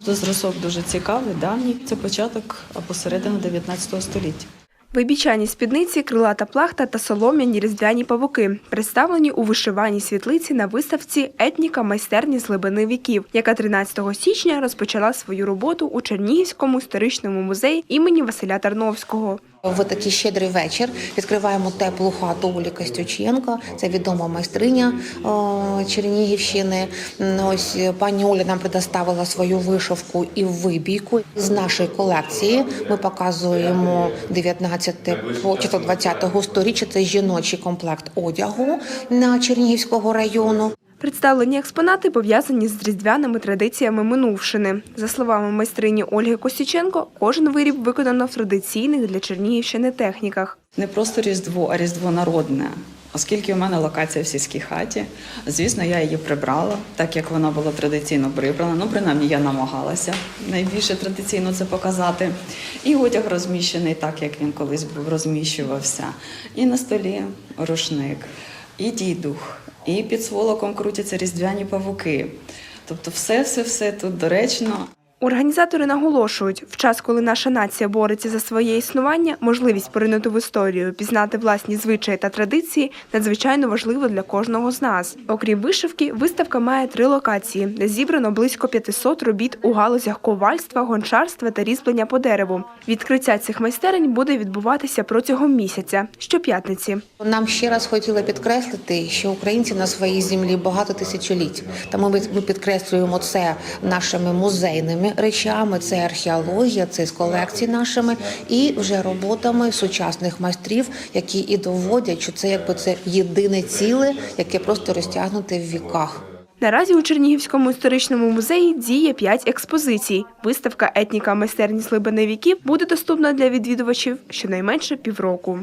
Зразок дуже цікавий, давній. Це початок або середина 19 століття. Вибічані спідниці, крилата плахта та солом'яні різдвяні павуки представлені у вишиваній світлиці на виставці Етніка майстерні з глибини віків, яка 13 січня розпочала свою роботу у Чернігівському історичному музеї імені Василя Тарновського. В такий щедрий вечір відкриваємо теплу хату Олі Костюченко. Це відома майстриня о, Чернігівщини. Ось е, пані Оля нам предоставила свою вишивку і вибійку з нашої колекції. Ми показуємо 19 по чи то 20 сторіччя. Це жіночий комплект одягу на Чернігівського району. Представлені експонати пов'язані з різдвяними традиціями минувшини. За словами майстрині Ольги Костюченко, кожен виріб виконано в традиційних для Чернігівщини техніках. Не просто Різдво, а Різдво народне. Оскільки у мене локація в сільській хаті, звісно, я її прибрала, так як вона була традиційно прибрана. Ну, принаймні, я намагалася найбільше традиційно це показати. І одяг розміщений так, як він колись був розміщувався. І на столі рушник, і дідух, і під сволоком крутяться різдвяні павуки. Тобто, все, все, все тут доречно. Організатори наголошують, в час, коли наша нація бореться за своє існування, можливість поринути в історію, пізнати власні звичаї та традиції надзвичайно важливо для кожного з нас. Окрім вишивки, виставка має три локації, де зібрано близько 500 робіт у галузях ковальства, гончарства та різьблення по дереву. Відкриття цих майстерень буде відбуватися протягом місяця, щоп'ятниці. Нам ще раз хотіли підкреслити, що українці на своїй землі багато тисячоліть. Тому ми підкреслюємо це нашими музейними речами, це археологія, це з колекцій нашими, і вже роботами сучасних майстрів, які і доводять, що це якби це єдине ціле, яке просто розтягнуте в віках. Наразі у Чернігівському історичному музеї діє 5 експозицій. Виставка Етніка майстерні з глибини віків буде доступна для відвідувачів щонайменше півроку.